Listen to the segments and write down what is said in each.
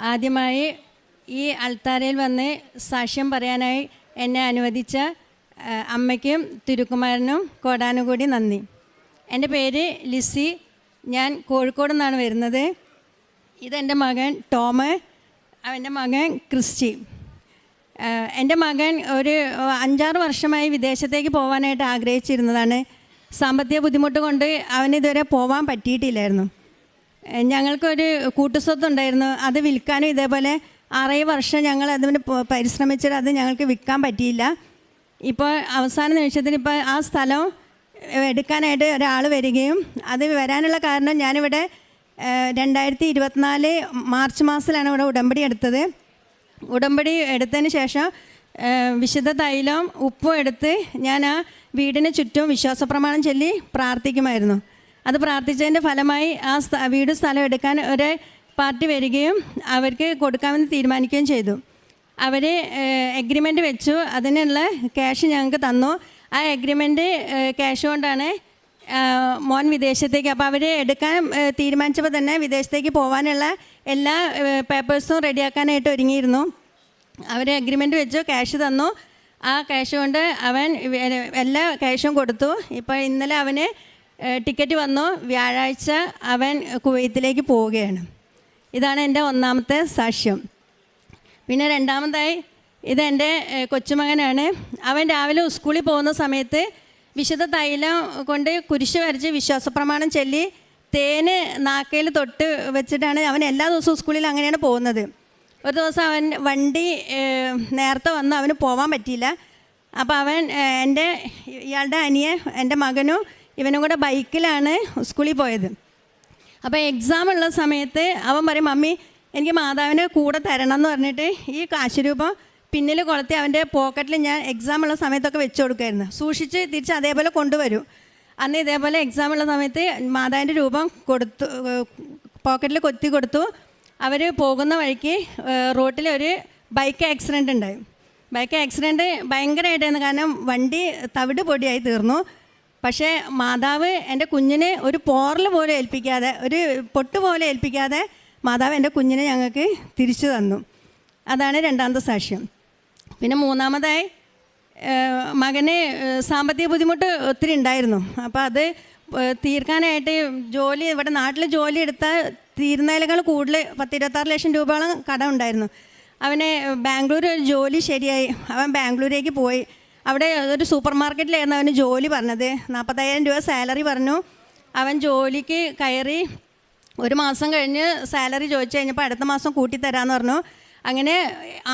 ആദ്യമായി ഈ അൾത്താരയിൽ വന്ന് സാക്ഷ്യം പറയാനായി എന്നെ അനുവദിച്ച അമ്മയ്ക്കും തിരുക്കുമാരനും കോടാനുകൂടി നന്ദി. എന്റെ പേര് ലിസി. ഞാൻ കോഴിക്കോട് നിന്നാണ് വരുന്നത്. ഇതെന്റെ മകൻ ടോമ്. അവന്റെ മകൻ ക്രിസ്റ്റി. എന്റെ മകൻ ഒരു അഞ്ചാറ് വർഷമായി വിദേശത്തേക്ക് പോകാനായിട്ട് ആഗ്രഹിച്ചിരുന്നതാണ്. സാമ്പത്തിക ബുദ്ധിമുട്ട് കൊണ്ട് അവനിതുവരെ പോകാൻ പറ്റിയിട്ടില്ലായിരുന്നു. ഞങ്ങൾക്കൊരു കൂട്ടുസ്വത്തുണ്ടായിരുന്നു. അത് വിൽക്കാനും ഇതേപോലെ ആറേ വർഷം ഞങ്ങൾ അതിന് പരിശ്രമിച്ചിട്ട് അത് ഞങ്ങൾക്ക് വിൽക്കാൻ പറ്റിയില്ല. ഇപ്പോൾ അവസാന നിമിഷത്തിന് ഇപ്പോൾ ആ സ്ഥലം എടുക്കാനായിട്ട് ഒരാൾ വരികയും അത് വരാനുള്ള കാരണം ഞാനിവിടെ രണ്ടായിരത്തി ഇരുപത്തിനാല് മാർച്ച് മാസത്തിലാണ് ഇവിടെ ഉടമ്പടി എടുത്തത്. ഉടമ്പടി എടുത്തതിന് ശേഷം വിശുദ്ധ തൈലം ഉപ്പും എടുത്ത് ഞാൻ ആ വീടിന് ചുറ്റും വിശ്വാസപ്രമാണം ചൊല്ലി പ്രാർത്ഥിക്കുമായിരുന്നു. അത് പ്രാർത്ഥിച്ചതിന്റെ ഫലമായി ആ വീട് സ്ഥലം എടുക്കാൻ ഒരു പാർട്ടി വരികയും അവർക്ക് കൊടുക്കാമെന്ന് തീരുമാനിക്കുകയും ചെയ്തു. അവർ എഗ്രിമെന്റ് വെച്ചു. അതിനുള്ള ക്യാഷ് ഞങ്ങൾക്ക് തന്നു. ആ എഗ്രിമെന്റ് ക്യാഷ് കൊണ്ടാണ് മോൻ വിദേശത്തേക്ക് അപ്പോൾ അവർ എടുക്കാൻ തീരുമാനിച്ചപ്പോൾ തന്നെ വിദേശത്തേക്ക് പോകാനുള്ള എല്ലാ പേപ്പേഴ്സും റെഡിയാക്കാനായിട്ട് ഒരുങ്ങിയിരുന്നു. അവർ എഗ്രിമെന്റ് വെച്ചു ക്യാഷ് തന്നു. ആ ക്യാഷ് കൊണ്ട് അവൻ എല്ലാ ക്യാഷും കൊടുത്തു. ഇപ്പോൾ ഇന്നലെ അവന് ടിക്കറ്റ് വന്നു. വ്യാഴാഴ്ച അവൻ കുവൈത്തിലേക്ക് പോവുകയാണ്. ഇതാണ് എന്റെ ഒന്നാമത്തെ സാക്ഷ്യം. പിന്നെ രണ്ടാമതായി ഇതെന്റെ കൊച്ചുമകനാണ്. അവൻ രാവിലെ സ്കൂളിൽ പോകുന്ന സമയത്ത് വിശുദ്ധ തൈലം കൊണ്ട് കുരിശ് വരച്ച് വിശ്വാസപ്രമാണം ചൊല്ലി തേന് നാക്കയിൽ തൊട്ട് വെച്ചിട്ടാണ് അവൻ എല്ലാ ദിവസവും സ്കൂളിൽ അങ്ങനെയാണ് പോകുന്നത്. ഒരു ദിവസം അവൻ വണ്ടി നേരത്തെ വന്ന് അവന് പോകാൻ പറ്റിയില്ല. അപ്പോൾ അവൻ എന്റെ ഇയാളുടെ അനിയൻ എന്റെ മകനും ഇവനും കൂടെ ബൈക്കിലാണ് സ്കൂളിൽ പോയത്. അപ്പോൾ എക്സാം ഉള്ള സമയത്ത് അവൻ പറയും മമ്മി എനിക്ക് മാതാവിനെ കൂടെ തരണം എന്ന് പറഞ്ഞിട്ട് ഈ കാശുരൂപം പിന്നിൽ കൊളുത്തി അവന്റെ പോക്കറ്റിൽ ഞാൻ എക്സാം ഉള്ള സമയത്തൊക്കെ വെച്ച് കൊടുക്കുമായിരുന്നു സൂക്ഷിച്ച് തിരിച്ച് അതേപോലെ കൊണ്ടുവരും. അന്ന് ഇതേപോലെ എക്സാം ഉള്ള സമയത്ത് മാതാവിന്റെ രൂപം കൊടുത്തു പോക്കറ്റിൽ കൊത്തി കൊടുത്തു. അവർ പോകുന്ന വഴിക്ക് റോട്ടിൽ ഒരു ബൈക്ക് ആക്സിഡന്റ് ഉണ്ടായി. ബൈക്ക് ആക്സിഡന്റ് ഭയങ്കരമായിട്ടായിരുന്നു. കാരണം വണ്ടി തവിട് പൊടിയായി തീർന്നു. പക്ഷേ മാതാവ് എന്റെ കുഞ്ഞിനെ ഒരു പോറൽ പോലെ ഏൽപ്പിക്കാതെ ഒരു പൊട്ട് പോലെ ഏൽപ്പിക്കാതെ മാതാവ് എന്റെ കുഞ്ഞിനെ ഞങ്ങൾക്ക് തിരിച്ചു തന്നു. അതാണ് രണ്ടാമത്തെ സാക്ഷ്യം. പിന്നെ മൂന്നാമതായി മകന് സാമ്പത്തിക ബുദ്ധിമുട്ട് ഒത്തിരി ഉണ്ടായിരുന്നു. അപ്പോൾ അത് തീർക്കാനായിട്ട് ജോലി ഇവിടെ നാട്ടിൽ ജോലി എടുത്താൽ തീരുന്നതിനേക്കാൾ കൂടുതൽ പത്തിരുപത്താറ് ലക്ഷം രൂപയോളം കടം ഉണ്ടായിരുന്നു. അവനെ ബാംഗ്ലൂർ ജോലി ശരിയായി. അവൻ ബാംഗ്ലൂരേക്ക് പോയി. അവിടെ ഒരു സൂപ്പർ മാർക്കറ്റിലായിരുന്നു അവന് ജോലി പറഞ്ഞത്. നാൽപ്പത്തയ്യായിരം രൂപ സാലറി പറഞ്ഞു. അവൻ ജോലിക്ക് കയറി ഒരു മാസം കഴിഞ്ഞ് സാലറി ചോദിച്ചു കഴിഞ്ഞപ്പോൾ അടുത്ത മാസം കൂട്ടിത്തരാമെന്ന് പറഞ്ഞു. അങ്ങനെ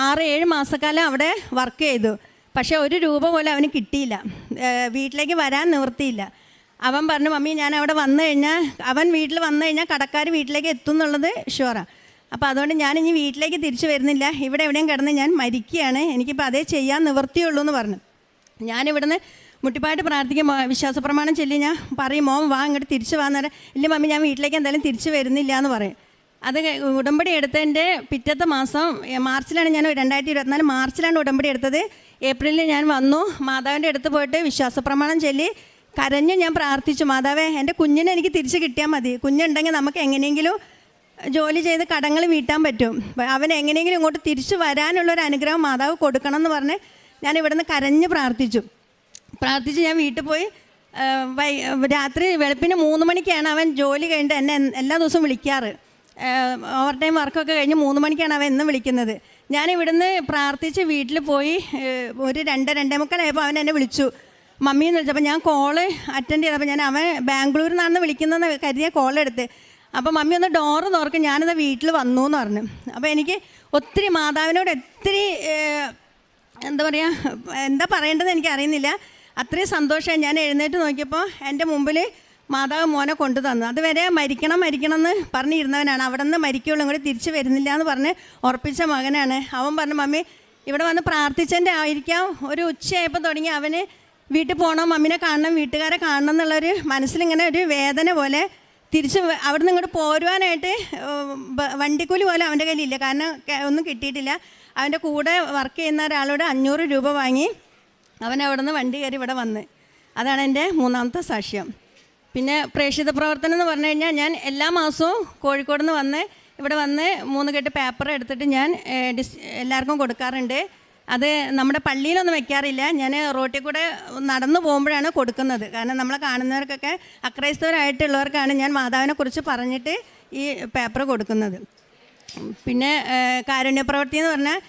ആറ് ഏഴ് മാസക്കാലം അവിടെ വർക്ക് ചെയ്തു. പക്ഷേ ഒരു രൂപ പോലും അവന് കിട്ടിയില്ല. വീട്ടിലേക്ക് വരാൻ നിവൃത്തിയില്ല. അവൻ പറഞ്ഞു മമ്മി ഞാൻ അവിടെ വന്നു കഴിഞ്ഞാൽ അവൻ വീട്ടിൽ വന്നു കഴിഞ്ഞാൽ കടക്കാർ വീട്ടിലേക്ക് എത്തും എന്നുള്ളത് ഷുവറാണ് അപ്പോൾ അതുകൊണ്ട് ഞാൻ ഇനി വീട്ടിലേക്ക് തിരിച്ചു വരുന്നില്ല. ഇവിടെ എവിടെയും കിടന്ന് ഞാൻ മരിക്കുകയാണ്. എനിക്കിപ്പോൾ അതേ ചെയ്യാൻ നിവൃത്തിയുള്ളൂ എന്ന് പറഞ്ഞു. ഞാനിവിടുന്ന് മുട്ടിപ്പായിട്ട് പ്രാർത്ഥിക്കും. വിശ്വാസ വിശ്വാസപ്രമാണം ചൊല്ലി ഞാൻ പറയും മോം വാ ഇങ്ങോട്ട് തിരിച്ചു വാന്നേരം ഇല്ല മമ്മി ഞാൻ വീട്ടിലേക്ക് എന്തായാലും തിരിച്ചു വരുന്നില്ല എന്ന് പറയും. അത് ഉടമ്പടി എടുത്തതിന്റെ പിറ്റത്തെ മാസം മാർച്ചിലാണ് ഞാൻ രണ്ടായിരത്തി ഇരുപത്തിനാല് മാർച്ചിലാണ് ഉടമ്പടി എടുത്തത്. ഏപ്രിലിൽ ഞാൻ വന്നു മാതാവിന്റെ അടുത്ത് പോയിട്ട് വിശ്വാസപ്രമാണം ചൊല്ലി കരഞ്ഞ് ഞാൻ പ്രാർത്ഥിച്ചു മാതാവേ എന്റെ കുഞ്ഞിനെ എനിക്ക് തിരിച്ച് കിട്ടിയാൽ മതി. കുഞ്ഞുണ്ടെങ്കിൽ നമുക്ക് എങ്ങനെയെങ്കിലും ജോലി ചെയ്ത് കടങ്ങൾ വീട്ടാൻ പറ്റും. അവൻ എങ്ങനെയെങ്കിലും ഇങ്ങോട്ട് തിരിച്ചു വരാനുള്ളൊരു അനുഗ്രഹം മാതാവ് കൊടുക്കണം എന്ന് പറഞ്ഞ് ഞാൻ ഇവിടുന്ന് കരഞ്ഞ് പ്രാർത്ഥിച്ചു. പ്രാർത്ഥിച്ച് ഞാൻ വീട്ടിൽ പോയി വൈ രാത്രി വെളുപ്പിന് മൂന്ന് മണിക്കാണ് അവൻ ജോലി കഴിഞ്ഞിട്ട് എന്നെ എല്ലാ ദിവസവും വിളിക്കാറ്. ഓവർ ടൈം വർക്കൊക്കെ കഴിഞ്ഞ് മൂന്ന് മണിക്കാണ് അവൻ എന്നും വിളിക്കുന്നത്. ഞാൻ ഇവിടുന്ന് പ്രാർത്ഥിച്ച് വീട്ടിൽ പോയി ഒരു രണ്ട് രണ്ടേ മുക്കാലായപ്പോൾ അവൻ എന്നെ വിളിച്ചു. മമ്മി എന്ന് വിളിച്ചപ്പോൾ ഞാൻ കോൾ അറ്റൻഡ് ചെയ്തപ്പോൾ ഞാൻ അവൻ ബാംഗ്ലൂരിൽ നിന്നാണ് വിളിക്കുന്നതെന്ന് കരുതിയ കോളെടുത്ത് അപ്പോൾ മമ്മി ഒന്ന് ഡോറ് തുറക്കും ഞാനത് വീട്ടിൽ വന്നു എന്ന് പറഞ്ഞു. അപ്പോൾ എനിക്ക് ഒത്തിരി മാതാവിനോട് ഒത്തിരി എന്താ പറയുക എന്താ പറയേണ്ടതെന്ന് എനിക്ക് അറിയുന്നില്ല അത്രയും സന്തോഷമായി ഞാൻ എഴുന്നേറ്റ് നോക്കിയപ്പോൾ എന്റെ മുമ്പിൽ മാതാവ് മോനെ കൊണ്ടു തന്നു. അതുവരെ മരിക്കണം മരിക്കണം എന്ന് പറഞ്ഞിരുന്നവനാണ്. അവിടെ നിന്ന് മരിക്കുള്ളൂ ഇങ്ങോട്ട് തിരിച്ചു വരുന്നില്ല എന്ന് പറഞ്ഞ് ഉറപ്പിച്ച മകനാണ്. അവൻ പറഞ്ഞു മമ്മി ഇവിടെ വന്ന് പ്രാർത്ഥിച്ചതിന്റെ ആയിരിക്കാം. ഒരു ഉച്ചയായപ്പോൾ തുടങ്ങി അവന് വീട്ടിൽ പോകണം മമ്മിനെ കാണണം വീട്ടുകാരെ കാണണം എന്നുള്ളൊരു മനസ്സിലിങ്ങനെ ഒരു വേദന പോലെ തിരിച്ച് അവിടെ നിന്ന് ഇങ്ങോട്ട് പോരുവാനായിട്ട് വണ്ടിക്കൂലി പോലും അവന്റെ കയ്യിലില്ല. കാരണം ഒന്നും കിട്ടിയിട്ടില്ല. അവന്റെ കൂടെ വർക്ക് ചെയ്യുന്ന ഒരാളോട് അഞ്ഞൂറ് രൂപ വാങ്ങി അവൻ അവിടെ നിന്ന് വണ്ടി കയറി ഇവിടെ വന്ന്. അതാണ് എന്റെ മൂന്നാമത്തെ സാക്ഷ്യം. പിന്നെ പ്രേക്ഷിത പ്രവർത്തനം എന്ന് പറഞ്ഞു കഴിഞ്ഞാൽ ഞാൻ എല്ലാ മാസവും കോഴിക്കോട് നിന്ന് വന്ന് ഇവിടെ വന്ന് മൂന്ന് കെട്ട് പേപ്പർ എടുത്തിട്ട് ഞാൻ ഡിസ് എല്ലാവർക്കും കൊടുക്കാറുണ്ട്. അത് നമ്മുടെ പള്ളിയിലൊന്നും വെക്കാറില്ല. ഞാൻ റോട്ടിൽ കൂടെ നടന്നു പോകുമ്പോഴാണ് കൊടുക്കുന്നത്. കാരണം നമ്മളെ കാണുന്നവർക്കൊക്കെ അക്രൈസ്തവരായിട്ടുള്ളവർക്കാണ് ഞാൻ മാതാവിനെ കുറിച്ച് പറഞ്ഞിട്ട് ഈ പേപ്പർ കൊടുക്കുന്നത്. പിന്നെ കാരുണ്യപ്രവൃത്തി കാരുണ്യ പ്രവൃത്തി എന്ന് പറഞ്ഞാൽ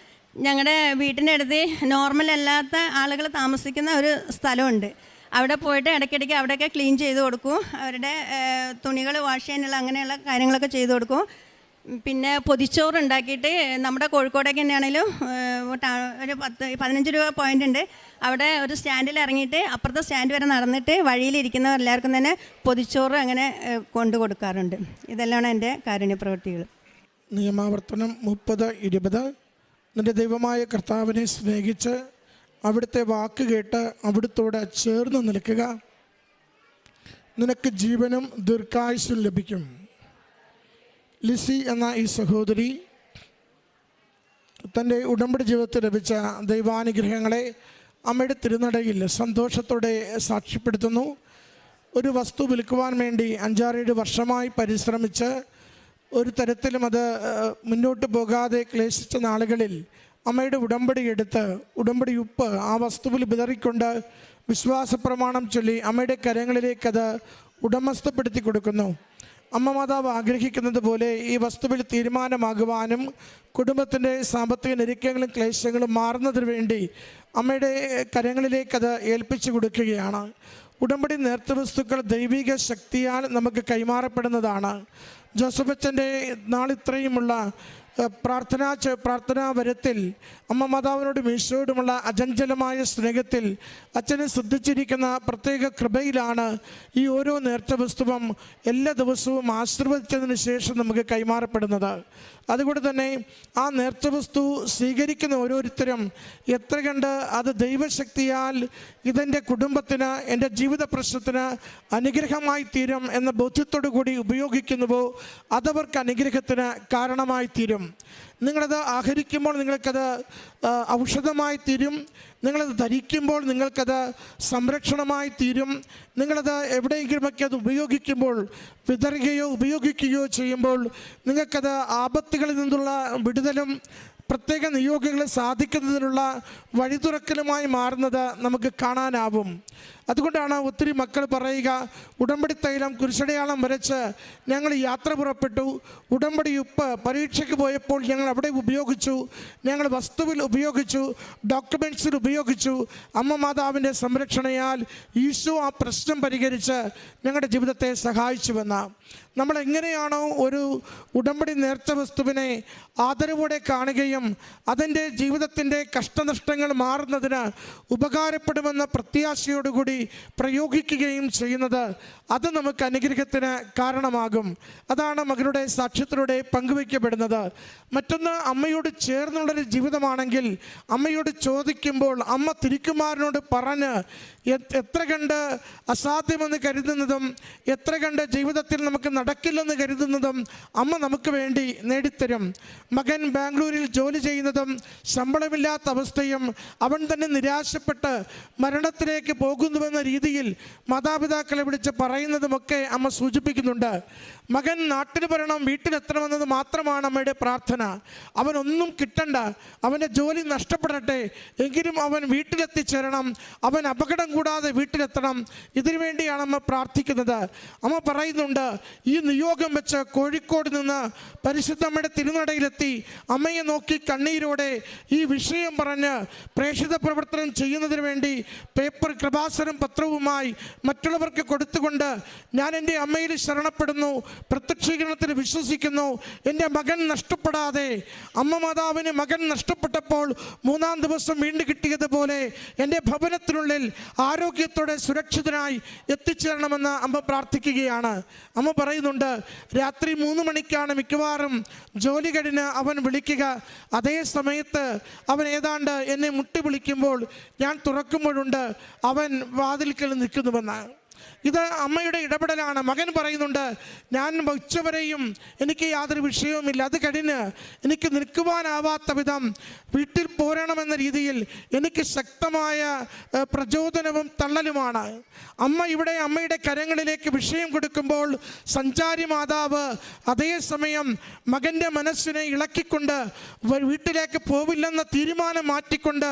ഞങ്ങളുടെ വീട്ടിന്റെ അടുത്ത് നോർമൽ അല്ലാത്ത ആളുകൾ താമസിക്കുന്ന ഒരു സ്ഥലമുണ്ട്. അവിടെ പോയിട്ട് ഇടയ്ക്കിടയ്ക്ക് അവിടെയൊക്കെ ക്ലീൻ ചെയ്ത് കൊടുക്കും. അവരുടെ തുണികൾ വാഷ് ചെയ്യാനുള്ള അങ്ങനെയുള്ള കാര്യങ്ങളൊക്കെ ചെയ്ത് കൊടുക്കും. പിന്നെ പൊതിച്ചോറ് ഉണ്ടാക്കിയിട്ട് നമ്മുടെ കോഴിക്കോടൊക്കെ തന്നെയാണെങ്കിലും ഒരു പത്ത് പതിനഞ്ച് രൂപ പോയിന്റ് ഉണ്ട്. അവിടെ ഒരു സ്റ്റാൻഡിൽ ഇറങ്ങിയിട്ട് അപ്പുറത്തെ സ്റ്റാൻഡ് വരെ നടന്നിട്ട് വഴിയിലിരിക്കുന്നവർ എല്ലാവർക്കും തന്നെ പൊതിച്ചോറ് അങ്ങനെ കൊണ്ടു കൊടുക്കാറുണ്ട്. ഇതെല്ലാമാണ് എന്റെ കാരുണ്യ പ്രവൃത്തികൾ നിയമാവർത്തനം മുപ്പത് ഇരുപത്. നിന്റെ ദൈവമായ കർത്താവിനെ സ്നേഹിച്ച് അവിടുത്തെ വാക്ക് കേട്ട് അവിടുത്തോട് ചേർന്ന് നിൽക്കുക. നിനക്ക് ജീവനും ദീർഘായുസും ലഭിക്കും. ലിസി എന്ന ഈ സഹോദരി തന്റെ ഉടമ്പടി ജീവിതത്തിൽ ലഭിച്ച ദൈവാനുഗ്രഹങ്ങളെ അമ്മയുടെ തിരുനടയിൽ സന്തോഷത്തോടെ സാക്ഷ്യപ്പെടുത്തുന്നു. ഒരു വസ്തു വിൽക്കുവാൻ വേണ്ടി അഞ്ചാറേഴ് വർഷമായി പരിശ്രമിച്ച് ഒരു തരത്തിലും അത് മുന്നോട്ട് പോകാതെ ക്ലേശിച്ച നാളുകളിൽ അമ്മയുടെ ഉടമ്പടി എടുത്ത് ഉടമ്പടി ഉപ്പ് ആ വസ്തുവിൽ വിതറിക്കൊണ്ട് വിശ്വാസ പ്രമാണം ചൊല്ലി അമ്മയുടെ കരങ്ങളിലേക്ക് അത് ഉടമസ്ഥപ്പെടുത്തി കൊടുക്കുന്നു. അമ്മ മാതാവ് ആഗ്രഹിക്കുന്നത് പോലെ ഈ വസ്തുവിൽ തീരുമാനമാകുവാനും കുടുംബത്തിന്റെ സാമ്പത്തിക ഞെരുക്കങ്ങളും ക്ലേശങ്ങളും മാറുന്നതിന് വേണ്ടി അമ്മയുടെ കരങ്ങളിലേക്ക് അത് ഏൽപ്പിച്ചു കൊടുക്കുകയാണ്. ഉടമ്പടി നേർത്ത വസ്തുക്കൾ ദൈവിക ശക്തിയാൽ നമുക്ക് കൈമാറപ്പെടുന്നതാണ്. ജോസഫ് അച്ഛന്റെ നാളിത്രയുമുള്ള പ്രാർത്ഥനാ പ്രാർത്ഥനാ വരത്തിൽ അമ്മ മാതാവിനോടും ഈശോയോടുമുള്ള അജഞ്ചലമായ സ്നേഹത്തിൽ അച്ഛനെ ശ്രദ്ധിച്ചിരിക്കുന്ന പ്രത്യേക കൃപയിലാണ് ഈ ഓരോ നേർച്ച വസ്തുവും എല്ലാ ദിവസവും ആശീർവദിച്ചതിന് ശേഷം നമുക്ക് കൈമാറപ്പെടുന്നത്. അതുകൊണ്ട് തന്നെ ആ നേർച്ച വസ്തു സ്വീകരിക്കുന്ന ഓരോരുത്തരും എത്ര കണ്ട് അത് ദൈവശക്തിയാൽ ഇതെന്റെ കുടുംബത്തിന് എന്റെ ജീവിത പ്രശ്നത്തിന് അനുഗ്രഹമായി തീരും എന്ന ബോധ്യത്തോടു കൂടി ഉപയോഗിക്കുന്നുവോ അതവർക്ക് അനുഗ്രഹത്തിന് കാരണമായി തീരും. നിങ്ങളത് ആഹരിക്കുമ്പോൾ നിങ്ങൾക്കത് ഔഷധമായി തീരും. നിങ്ങളത് ധരിക്കുമ്പോൾ നിങ്ങൾക്കത് സംരക്ഷണമായി തീരും. നിങ്ങളത് എവിടെയെങ്കിലുമൊക്കെ അത് ഉപയോഗിക്കുമ്പോൾ വിതറുകയോ ഉപയോഗിക്കുകയോ ചെയ്യുമ്പോൾ നിങ്ങൾക്കത് ആപത്തുകളിൽ നിന്നുള്ള വിടുതലും പ്രത്യേക നിയോഗങ്ങളെ സാധിക്കുന്നതിനുള്ള വഴിതുറക്കലുമായി മാറുന്നത് നമുക്ക് കാണാനാവും. അതുകൊണ്ടാണ് ഒത്തിരി മക്കൾ പറയുക ഉടമ്പടി തൈലം കുരിശടയാളം വരച്ച് ഞങ്ങൾ യാത്ര പുറപ്പെട്ടു. ഉടമ്പടി ഉപ്പ് പരീക്ഷയ്ക്ക് പോയപ്പോൾ ഞങ്ങൾ അവിടെ ഉപയോഗിച്ചു. ഞങ്ങൾ വസ്തുവിൽ ഉപയോഗിച്ചു ഡോക്യുമെന്റ്സിൽ ഉപയോഗിച്ചു. അമ്മ മാതാവിന്റെ സംരക്ഷണയാൽ ഈശോ ആ പ്രശ്നം പരിഹരിച്ച് ഞങ്ങളുടെ ജീവിതത്തെ സഹായിച്ചുവെന്ന് നമ്മൾ എങ്ങനെയാണോ ഒരു ഉടമ്പടി നേർച്ച വസ്തുവിനെ ആദരവോടെ കാണുകയും അതിന്റെ ജീവിതത്തിന്റെ കഷ്ടനഷ്ടങ്ങൾ മാറുന്നതിന് ഉപകാരപ്പെടുമെന്ന പ്രത്യാശയോടുകൂടി പ്രയോഗിക്കുകയും ചെയ്യുന്നത് അത് നമുക്ക് അനുഗ്രഹത്തിന് കാരണമാകും. അതാണ് മകളുടെ സാക്ഷ്യത്തിലൂടെ പങ്കുവയ്ക്കപ്പെടുന്നത്. മറ്റൊന്ന് അമ്മയോട് ചേർന്നുള്ളൊരു ജീവിതമാണെങ്കിൽ അമ്മയോട് ചോദിക്കുമ്പോൾ അമ്മ തിരിക്കുമാരനോട് പറഞ്ഞ് എത്ര കണ്ട് അസാധ്യമെന്ന് കരുതുന്നതും എത്ര കണ്ട് ജീവിതത്തിൽ നമുക്ക് നടക്കില്ലെന്ന് കരുതുന്നതും അമ്മ നമുക്ക് വേണ്ടി നേടിത്തരും. മകൻ ബാംഗ്ലൂരിൽ ജോലി ചെയ്യുന്നതും ശമ്പളമില്ലാത്ത അവസ്ഥയും അവൻ തന്നെ നിരാശപ്പെട്ട് മരണത്തിലേക്ക് പോകുന്നുവെന്ന രീതിയിൽ മാതാപിതാക്കളെ വിളിച്ച് പറയുന്നതുമൊക്കെ അമ്മ സൂചിപ്പിക്കുന്നുണ്ട്. മകൻ നാട്ടിൽ വരണം വീട്ടിലെത്തണമെന്നത് മാത്രമാണ് അമ്മയുടെ പ്രാർത്ഥന. അവനൊന്നും കിട്ടണ്ട അവന്റെ ജോലി നഷ്ടപ്പെടട്ടെ എങ്കിലും അവൻ വീട്ടിലെത്തിച്ചേരണം അവൻ അപകടം കൂടാതെ വീട്ടിലെത്തണം. ഇതിനു വേണ്ടിയാണ് അമ്മ പ്രാർത്ഥിക്കുന്നത്. അമ്മ പറയുന്നുണ്ട് ഈ നിയോഗം വെച്ച് കോഴിക്കോട് നിന്ന് പരിശുദ്ധ അമ്മയുടെ തിരുനടയിലെത്തി അമ്മയെ നോക്കി കണ്ണീരോടെ ഈ വിഷയം പറഞ്ഞ് പ്രേക്ഷിത പ്രവർത്തനം ചെയ്യുന്നതിന് വേണ്ടി പേപ്പർ കൃപാസനം പത്രവുമായി മറ്റുള്ളവർക്ക് കൊടുത്തുകൊണ്ട് ഞാൻ എന്റെ അമ്മയിൽ ശരണപ്പെടുന്നു പ്രത്യക്ഷീകരണത്തിൽ വിശ്വസിക്കുന്നു. എന്റെ മകൻ നഷ്ടപ്പെടാതെ അമ്മ മാതാവിന് മകൻ നഷ്ടപ്പെട്ടപ്പോൾ മൂന്നാം ദിവസം വീണ്ടും കിട്ടിയതുപോലെ എന്റെ ഭവനത്തിനുള്ളിൽ ആരോഗ്യത്തോടെ സുരക്ഷിതനായി എത്തിച്ചേരണമെന്ന് അമ്മ പ്രാർത്ഥിക്കുകയാണ്. അമ്മ പറയുന്നുണ്ട് രാത്രി മൂന്ന് മണിക്കാണ് മിക്കവാറും ജോലി കഴിഞ്ഞ് അവൻ വിളിക്കുക. അതേ സമയത്ത് അവൻ ഏതാണ്ട് എന്നെ മുട്ടി വിളിക്കുമ്പോൾ ഞാൻ തുറക്കുമ്പോഴുണ്ട്. അവൻ വാതിൽക്കൽ നിൽക്കുന്നുവെന്ന് ഇത് അമ്മയുടെ ഇടപെടലാണ്. മകൻ പറയുന്നുണ്ട് ഞാൻ ഉച്ചവരെയും എനിക്ക് യാതൊരു വിഷയവുമില്ല. അത് കഴിഞ്ഞ് എനിക്ക് നിൽക്കുവാനാവാത്ത വിധം വീട്ടിൽ പോരണമെന്ന രീതിയിൽ എനിക്ക് ശക്തമായ പ്രചോദനവും തള്ളലുമാണ്. അമ്മ ഇവിടെ അമ്മയുടെ കരങ്ങളിലേക്ക് വിഷയം കൊടുക്കുമ്പോൾ സഞ്ചാരി മാതാവ് അതേസമയം മകന്റെ മനസ്സിനെ ഇളക്കിക്കൊണ്ട് വീട്ടിലേക്ക് പോവില്ലെന്ന തീരുമാനം മാറ്റിക്കൊണ്ട്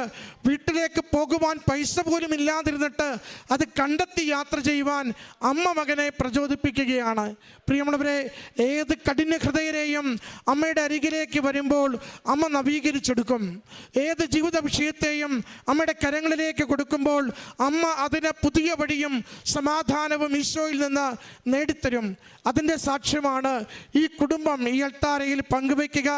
വീട്ടിലേക്ക് പോകുവാൻ പൈസ പോലും ഇല്ലാതിരുന്നിട്ട് അത് കണ്ടെത്തി യാത്ര ചെയ്യുവാൻ അമ്മ മകനെ പ്രചോദിപ്പിക്കുകയാണ്. പ്രിയമുള്ളവരെ ഏത് കഠിന ഹൃദയരെയും അമ്മയുടെ അരികിലേക്ക് വരുമ്പോൾ അമ്മ നവീകരിച്ചെടുക്കും. ഏത് ജീവിത വിഷയത്തെയും അമ്മയുടെ കരങ്ങളിലേക്ക് കൊടുക്കുമ്പോൾ അമ്മ അതിന് പുതിയ വഴിയും സമാധാനവും ഈശോയിൽ നിന്ന് നേടിത്തരും. അതിന്റെ സാക്ഷ്യമാണ് ഈ കുടുംബം ഈ അൾത്താരയിൽ പങ്കുവയ്ക്കുക.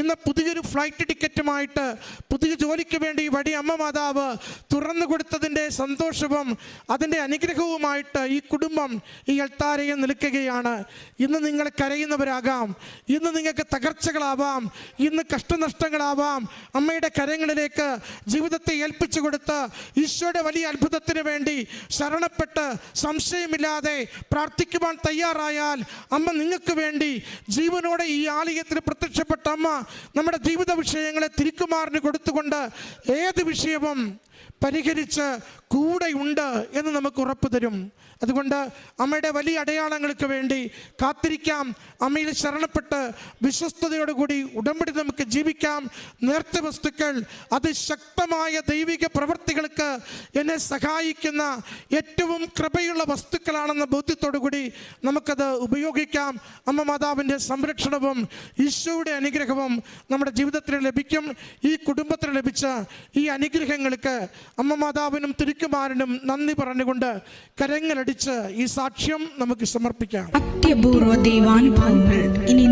ഇന്ന് പുതിയൊരു ഫ്ലൈറ്റ് ടിക്കറ്റുമായിട്ട് പുതിയ ജോലിക്ക് വേണ്ടി വടി അമ്മ മാതാവ് തുറന്നു കൊടുത്തതിന്റെ സന്തോഷവും അതിന്റെ അനുഗ്രഹവുമായിട്ട് ഈ കുടുംബം ഈ അൾത്താരയിൽ നിൽക്കുകയാണ്. ഇന്ന് നിങ്ങൾ കരയുന്നവരാകാം. ഇന്ന് നിങ്ങൾക്ക് തകർച്ചകളാവാം. ഇന്ന് കഷ്ടനഷ്ടങ്ങളാവാം. അമ്മയുടെ കരങ്ങളിലേക്ക് ജീവിതത്തെ ഏൽപ്പിച്ചു കൊടുത്ത് ഈശോയുടെ വലിയ അത്ഭുതത്തിന് വേണ്ടി ശരണപ്പെട്ട് സംശയമില്ലാതെ പ്രാർത്ഥിക്കുവാൻ തയ്യാറായാൽ അമ്മ നിങ്ങൾക്ക് വേണ്ടി ജീവനോടെ ഈ ആലയത്തിൽ പ്രത്യക്ഷപ്പെട്ട അമ്മ നമ്മുടെ ജീവിത വിഷയങ്ങളെ തിരിക്കുമാറിന് കൊടുത്തുകൊണ്ട് ഏത് വിഷയവും പരിഹരിച്ച് കൂടെയുണ്ട് എന്ന് നമുക്ക് ഉറപ്പ് തരും. അതുകൊണ്ട് അമ്മയുടെ വലിയ അടയാളങ്ങൾക്ക് വേണ്ടി കാത്തിരിക്കാം. അമ്മയിൽ ശരണപ്പെട്ട് വിശ്വസ്തയോടുകൂടി ഉടമ്പടി നമുക്ക് ജീവിക്കാം. നേർത്ത വസ്തുക്കൾ അതിശക്തമായ ദൈവിക പ്രവൃത്തികൾക്ക് എന്നെ സഹായിക്കുന്ന ഏറ്റവും കൃപയുള്ള വസ്തുക്കളാണെന്ന ബോധ്യത്തോടു കൂടി നമുക്കത് ഉപയോഗിക്കാം. അമ്മ മാതാവിന്റെ സംരക്ഷണവും ഈശോയുടെ അനുഗ്രഹവും നമ്മുടെ ജീവിതത്തിൽ ലഭിക്കും. ഈ കുടുംബത്തിന് ലഭിച്ച ഈ അനുഗ്രഹങ്ങൾക്ക് അമ്മ മാതാവിനും തിരുക്കുമാരനും നന്ദി പറഞ്ഞുകൊണ്ട് കരങ്ങളടിച്ച് ഈ സാക്ഷ്യം നമുക്ക് സമർപ്പിക്കാം. അത്യപൂർവ ദൈവാനുഭവങ്ങൾ. ഇനി